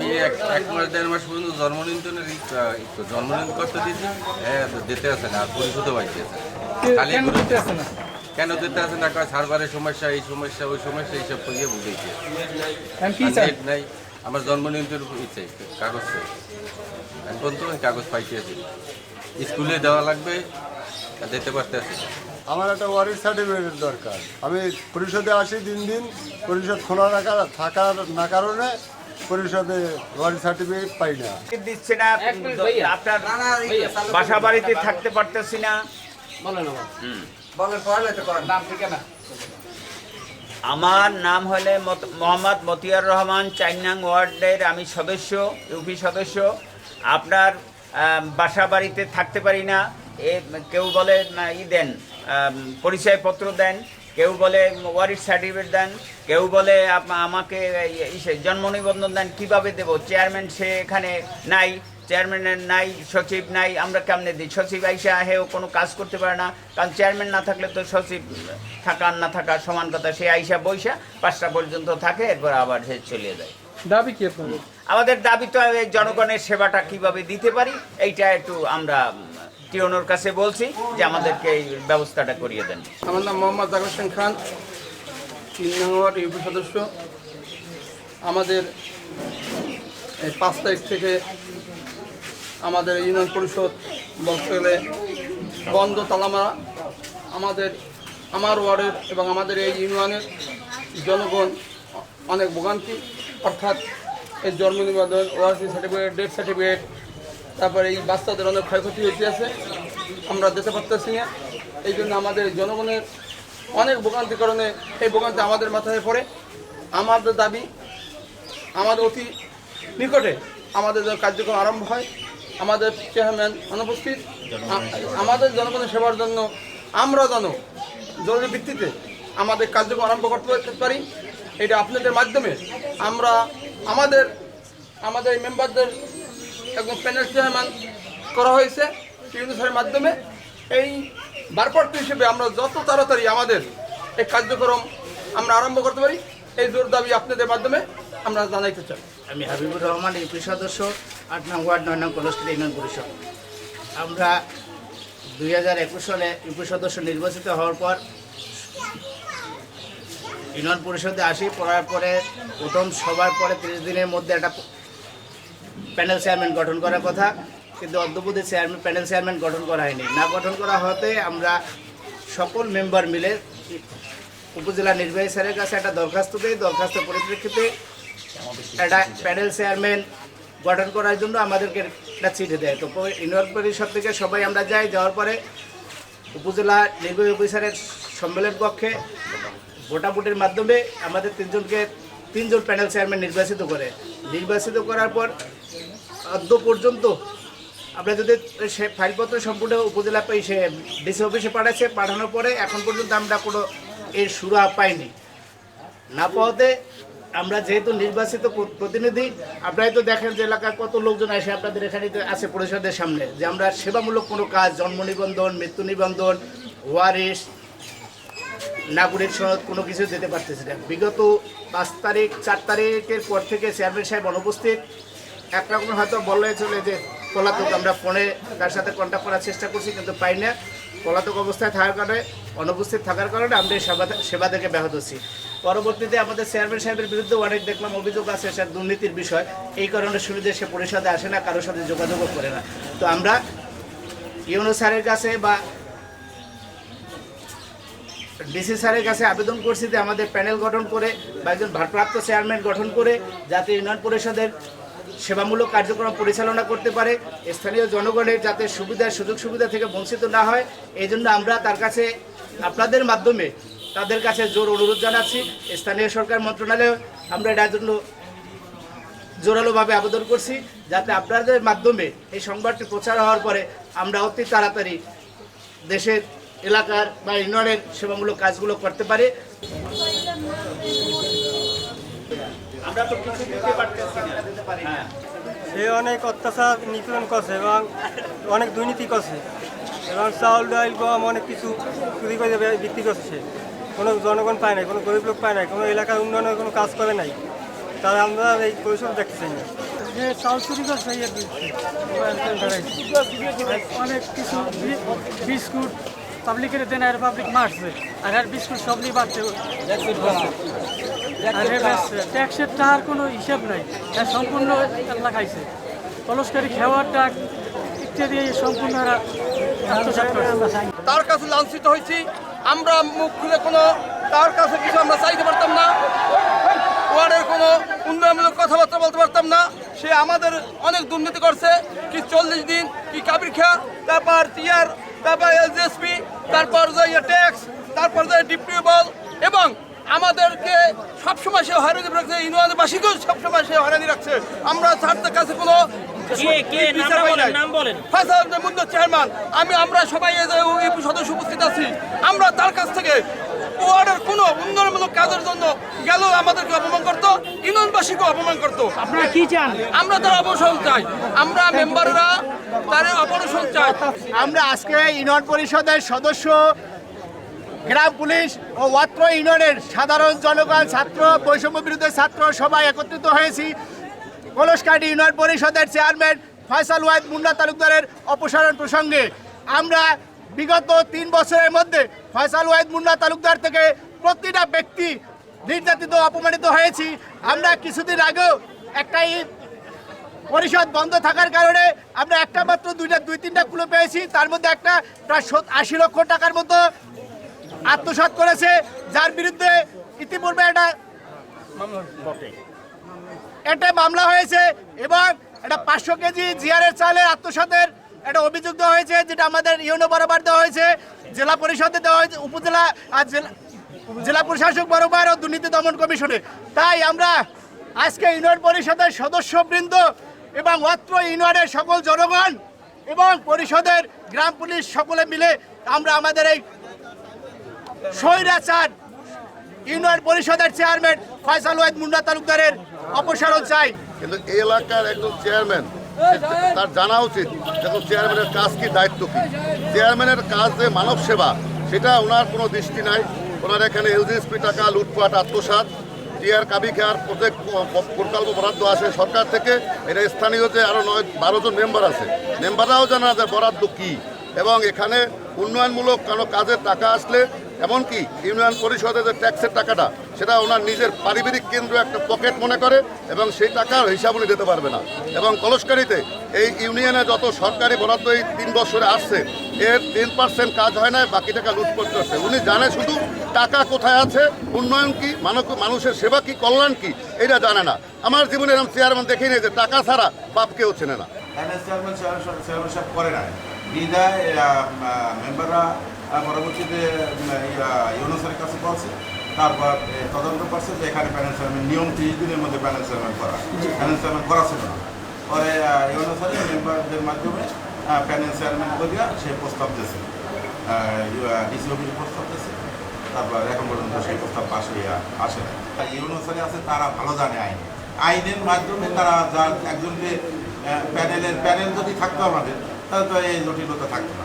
এই এক এক মাস দেড় মাস পর্যন্ত জন্ম নিয়ন্ত্রণের করতে দিয়েছি। হ্যাঁ দিতে আছে না আর পরিশোধও আছে। খালি কেন ঘুরে- না? কেন দিতে আছে না? কয় সার্ভারের সমস্যা এই সমস্যা ওই সমস্যা এইসব করিয়ে বুঝেছে এখন কি চাই? নেট নাই। আমার জন্ম নিয়ন্ত্রণ ইচ্ছে কাগজ চাই। এখন পর্যন্ত কাগজ পাইতে আছি। স্কুলে দেওয়া লাগবে দিতে পারতে আছি। আমার একটা ওয়ারিশ সার্টিফিকেট দরকার। আমি পরিষদে আসি দিন দিন পরিষদ খোলা রাখা থাকার না কারণে পরিষদে ওয়ারিশ সার্টিফিকেট পাই না। দিচ্ছে না। আপনার বাসা বাড়িতে থাকতে পারতেছি না। আমার নাম ঠিকানা আমার নাম হলে মত- মোহাম্মদ মতিয়ার রহমান চাইনাং ওয়ার্ডের আমি সদস্য ইউপি সদস্য। আপনার বাসা বাড়িতে থাকতে পারি না। এ কেউ বলে না, ই দেন। পরিচয়পত্র দেন কেউ বলে ওয়ারিশ সার্টিফিকেট দেন কেউ বলে আমাকে ইসে জন্ম নিবন্ধন দেন কীভাবে দেবো? চেয়ারম্যান সে এখানে নাই চেয়ারম্যানের নাই সচিব নাই আমরা কেমনে দিই? সচিব আইসা হেও কোনো কাজ করতে পারে না কারণ চেয়ারম্যান না থাকলে তো সচিব থাকা না থাকা সমান কথা সে আইসা বৈশা পাঁচটা পর্যন্ত থাকে এরপর আবার সে চলে যায়। দাবি কি আপনাদের? আমাদের দাবি তো জনগণের সেবাটা কীভাবে দিতে পারি এইটা একটু আমরা টিওনোর কাছে বলছি যে আমাদেরকে এই ব্যবস্থাটা করিয়ে দেন। আমার নাম মোহাম্মদ জাকির হোসেন খান, তিন নং ওয়ার্ড ইউপি সদস্য। আমাদের এই পাঁচ তারিখ থেকে আমাদের ইউনিয়ন পরিষদ বলতে গেলে বন্ধ তালামারা। আমাদের, আমার ওয়ার্ডের এবং আমাদের এই ইউনিয়নের জনগণ অনেক ভোগান্তি। অর্থাৎ এই জন্ম নিবন্ধন সার্টিফিকেট, ডেথ সার্টিফিকেট তারপরে এই বাচ্চাদের অনেক ক্ষয়ক্ষতি হয়েছে আছে। আমরা যেতে পারতেছি না। এই জন্য আমাদের জনগণের অনেক ভোগান্তির কারণে এই ভোগান্তি আমাদের মাথায় পড়ে। আমাদের দাবি, আমাদের অতি নিকটে আমাদের কার্যক্রম আরম্ভ হয়, আমাদের চেয়ারম্যান অনুপস্থিত। আমাদের জনগণের সেবার জন্য আমরা যেন জরুরি ভিত্তিতে আমাদের কার্যক্রম আরম্ভ করতে পারি এটা আপনাদের মাধ্যমে আমরা আমাদের আমাদের মেম্বারদের প্যানেল চেয়ারম্যান করা হয়েছে ইউনিসের মাধ্যমে। এই বারপত্র হিসেবে আমরা যত তাড়াতাড়ি আমাদের এই কার্যক্রম আমরা আরম্ভ করতে পারি, এই জোর দাবি আপনাদের মাধ্যমে আমরা জানাইতে চাই। আমি হাবিবুর রহমান ইউপি সদস্য, আট নং ওয়ার্ড, নয় নং কলস্ট্রি ইউনিয়ন পরিষদ। আমরা দুই হাজার একুশ সালে ইউপি সদস্য নির্বাচিত হওয়ার পর ইউনিয়ন পরিষদে আসি, পড়ার পরে প্রথম সবার পরে তিরিশ দিনের মধ্যে একটা প্যানেল চেয়ারম্যান গঠন করার কথা, কিন্তু অদ্যবধি চেয়ারম্যান প্যানেল চেয়ারম্যান গঠন করা হয়নি। না গঠন করা হতে আমরা সকল মেম্বার মিলে উপজেলা নির্বাহী স্যারের কাছে একটা দরখাস্ত দিই। দরখাস্তের পরিপ্রেক্ষিতে একটা প্যানেল চেয়ারম্যান গঠন করার জন্য আমাদেরকে একটা চিঠি দেয়। তো ইউনিয়ন পরিষদ থেকে সবাই আমরা যাই, যাওয়ার পরে উপজেলা নির্বাহী অফিসারের সম্মেলন কক্ষে ভোটাভুটির মাধ্যমে আমাদের তিনজনকে তিনজন প্যানেল চেয়ারম্যান নির্বাচিত করে। নির্বাচিত করার পর অদ্য পর্যন্ত আমরা যদি সে ফাইলপত্র সম্পূর্ণ উপজেলা পাই সে ডিসি অফিসে পাঠাচ্ছে, পাঠানোর পরে এখন পর্যন্ত আমরা কোনো এর সুরা পাইনি। না পাওয়াতে আমরা যেহেতু নির্বাচিত প্রতিনিধি, আপনারাই তো দেখেন যে এলাকার কত লোকজন আসে আপনাদের এখানে আছে পরিষদের সামনে, যে আমরা সেবামূলক কোনো কাজ, জন্ম নিবন্ধন, মৃত্যু নিবন্ধন, ওয়ারিশ নাগরিক সনদ কোনো কিছু দিতে পারতেছি না। বিগত পাঁচ তারিখ, চার তারিখের পর থেকে চেয়ারম্যান সাহেব অনুপস্থিত। একরকম হয়তো বললে চলে যে পলাতক, আমরা ফোনে তার সাথে কন্ট্যাক্ট করার চেষ্টা করছি কিন্তু পাই না। পলাতক অবস্থায় থাকার কারণে, অনুপস্থিত থাকার কারণে আমরা এই সেবা সেবা থেকে ব্যাহত হচ্ছি। পরবর্তীতে আমাদের চেয়ারম্যান সাহেবের বিরুদ্ধে অনেক দেখলাম অভিযোগ আছে, সে দুর্নীতির বিষয়। এই কারণে শুরুতে সে পরিষদে আসে না কারোর সাথে যোগাযোগও করে না। তো আমরা ইউনো স্যারের কাছে বা ডিসি স্যারের কাছে আবেদন করছি যে আমাদের প্যানেল গঠন করে বা একজন ভারপ্রাপ্ত চেয়ারম্যান গঠন করে যাতে ইউনিয়ন পরিষদের সেবামূলক কার্যক্রম পরিচালনা করতে পারে, স্থানীয় জনগণের যাতে সুবিধা সুযোগ সুবিধা থেকে বঞ্চিত না হয়। এই জন্য আমরা তার কাছে আপনাদের মাধ্যমে তাদের কাছে জোর অনুরোধ জানাচ্ছি। স্থানীয় সরকার মন্ত্রণালয়ে আমরা এটার জন্য জোরালোভাবে আবেদন করছি যাতে আপনাদের মাধ্যমে এই সংবাদটি প্রচার হওয়ার পরে আমরা অতি তাড়াতাড়ি দেশের এলাকার বা ইউনিয়নের সেবামূলক কাজগুলো করতে পারে। আমরা তো কিছু দিতে পারতেছি না। দিতে পারি না সে অনেক অত্যাচার নিপীড়ন করছে এবং অনেক দুর্নীতি করছে। এবং চাউল ডাইল গম অনেক কিছু চুরি করে বিক্রি করছে। কোনো জনগণ পায় নাই কোনো গরিব লোক পায় নাই কোনো এলাকার উন্নয়নের কোনো কাজ করে নাই। তাই আমরা এই পরিষদ দেখতে চাই না। যে চাউল চুরি করছে অনেক কিছু বিস্কুট পাবলিকের দেন আর পাবলিক মারছে। আর আর বিস্কুট সব নিয়ে বাড়ছে আর। ট্যাক্সের টাকার কোনো হিসাব নাই। সম্পূর্ণ আল্লাহ খাইছে। কলসকারী খেওয়ার টাক ইত্যাদি সম্পূর্ণ তার কাছে লাঞ্ছিত হয়েছি। আমরা মুখ খুলে কোনো, তার কাছে কিছু আমরা চাইতে পারতাম না। ওয়ার্ডের কোনো উন্নয়নমূলক কথাবার্তা বলতে পারতাম না। সে আমাদের অনেক দুর্নীতি করছে। কি চল্লিশ দিন, কি কাবির খা তারপর টিআর তারপর এলজিএসপি তারপর যে ট্যাক্স তারপর যে ডিপ্রিবল এবং আমাদেরকে সবসময় সে হয়রানি রাখছে ইউনিয়নবাসীকেও সবসময় সে হয়রানি রাখছে। আমরা স্যারদের কাছে কোনো চেয়ারম্যান আমি আমরা সবাই এই সদস্য উপস্থিত আছি। আমরা তার কাছ থেকে ওয়ার্ডের কোনো উন্নয়নমূলক কাজের জন্য গেল আমাদেরকে অপমান করতো ইউনিয়নবাসীকে অপমান করতো। আপনারা কি চান? আমরা তার অবসর চাই। আমরা মেম্বাররা তার অপসারণ চাই। আমরা আজকে ইউনিয়ন পরিষদের সদস্য গ্রাম পুলিশ ও অত্র ইউনিয়নের সাধারণ জনগণ ছাত্র বৈষম্য বিরুদ্ধে ছাত্র সবাই একত্রিত হয়েছি। কলসকাটি ইউনিয়ন পরিষদের চেয়ারম্যান ফয়সাল ওয়াহিদ মুন্না তালুকদারের অপসারণ প্রসঙ্গে। আমরা বিগত তিন বছরের মধ্যে ফয়সাল ওয়াহিদ মুন্না তালুকদার থেকে প্রতিটা ব্যক্তি নির্যাতিত, অপমানিত হয়েছি। আমরা কিছুদিন আগেও একটাই পরিষদ বন্ধ থাকার কারণে আমরা একটা মাত্র দুইটা, দুই, তিনটা কুলো পেয়েছি। তার মধ্যে একটা প্রায় আশি লক্ষ টাকার মতো আত্মসাৎ করেছে, যার বিরুদ্ধে ইতিপূর্বে একটা একটা মামলা হয়েছে এবং একটা পাঁচশো কেজি জিয়ারের চালের আত্মসাতের একটা অভিযোগ দেওয়া হয়েছে, যেটা আমাদের ইউনো বরাবর দেওয়া হয়েছে, জেলা পরিষদে দেওয়া হয়েছে, উপজেলা আর জেলা জেলা প্রশাসক বরাবর ও দুর্নীতি দমন কমিশনে। তাই আমরা আজকে ইউনিয়ন পরিষদের সদস্যবৃন্দ এবং অত্র ইউনিয়নের সকল জনগণ এবং পরিষদের গ্রাম পুলিশ সকলে মিলে আমরা আমাদের এই স্বৈরাচার ইউনিয়ন পরিষদের চেয়ারম্যান ফয়সাল ওয়াহিদ মুন্না তালুকদারের অপসারণ চাই। কিন্তু এলাকার একজন চেয়ারম্যান তার জানা উচিত যখন চেয়ারম্যানের কাজ কি, দায়িত্ব কি। চেয়ারম্যানের কাজ যে মানব সেবা, সেটা ওনার কোনো দৃষ্টি নাই। ওনার এখানে ইউজিএসপি টাকা, লুটপাট, আত্মসাৎ টিআর কাবি প্রজেক্ট প্রকল্প বরাদ্দ আছে। সরকার থেকে এটা স্থানীয় যে আরও নয়, বারো জন মেম্বার আছে। মেম্বাররাও জানা যে বরাদ্দ কী। এবং এখানে উন্নয়নমূলক কোনো কাজের টাকা আসলে, এমনকি ইউনিয়ন পরিষদের যে ট্যাক্সের টাকাটা সেটা ওনার নিজের পারিবারিক কেন্দ্র একটা পকেট মনে করে এবং সেই টাকার হিসাব উনি দিতে পারবে না। এবং কলসকারিতে এই ইউনিয়নে যত সরকারি বরাদ্দ এই তিন বছরে আসছে, এর টেন পার্সেন্ট কাজ হয় না, বাকি টাকা লুটপাট করছে উনি জানে শুধু টাকা কোথায় আছে, উন্নয়ন কি, মানব, মানুষের সেবা কি, কল্যাণ কি, এটা জানে না। আমার জীবনে এরকম চেয়ারম্যান দেখেই নেই যে টাকা ছাড়া বাপ কেউ চেনে না। পরবর্তীতে তারপর তদন্ত করছে যে এখানে প্যানেল চেয়ারম্যান নিয়ম তিরিশ দিনের মধ্যে প্যানেল চেয়ারম্যান করা। প্যানেল চেয়ারম্যান করা ছিল না। পরে ইউনুসারে মেম্বারদের মাধ্যমে প্যানেল চেয়ারম্যান করিয়া সে প্রস্তাব দিয়েছে। ডিসি অফিসে প্রস্তাব দিয়েছে। তারপর এখন পর্যন্ত সেই প্রস্তাব পাশ হইয়া আসে না ইউনুসারে আছে তারা ভালো জানে আইন। আইনের মাধ্যমে তারা যা একজনকে প্যানেলের প্যানেল যদি থাকতো আমাদের তাহলে তো এই জটিলতা থাকতো না।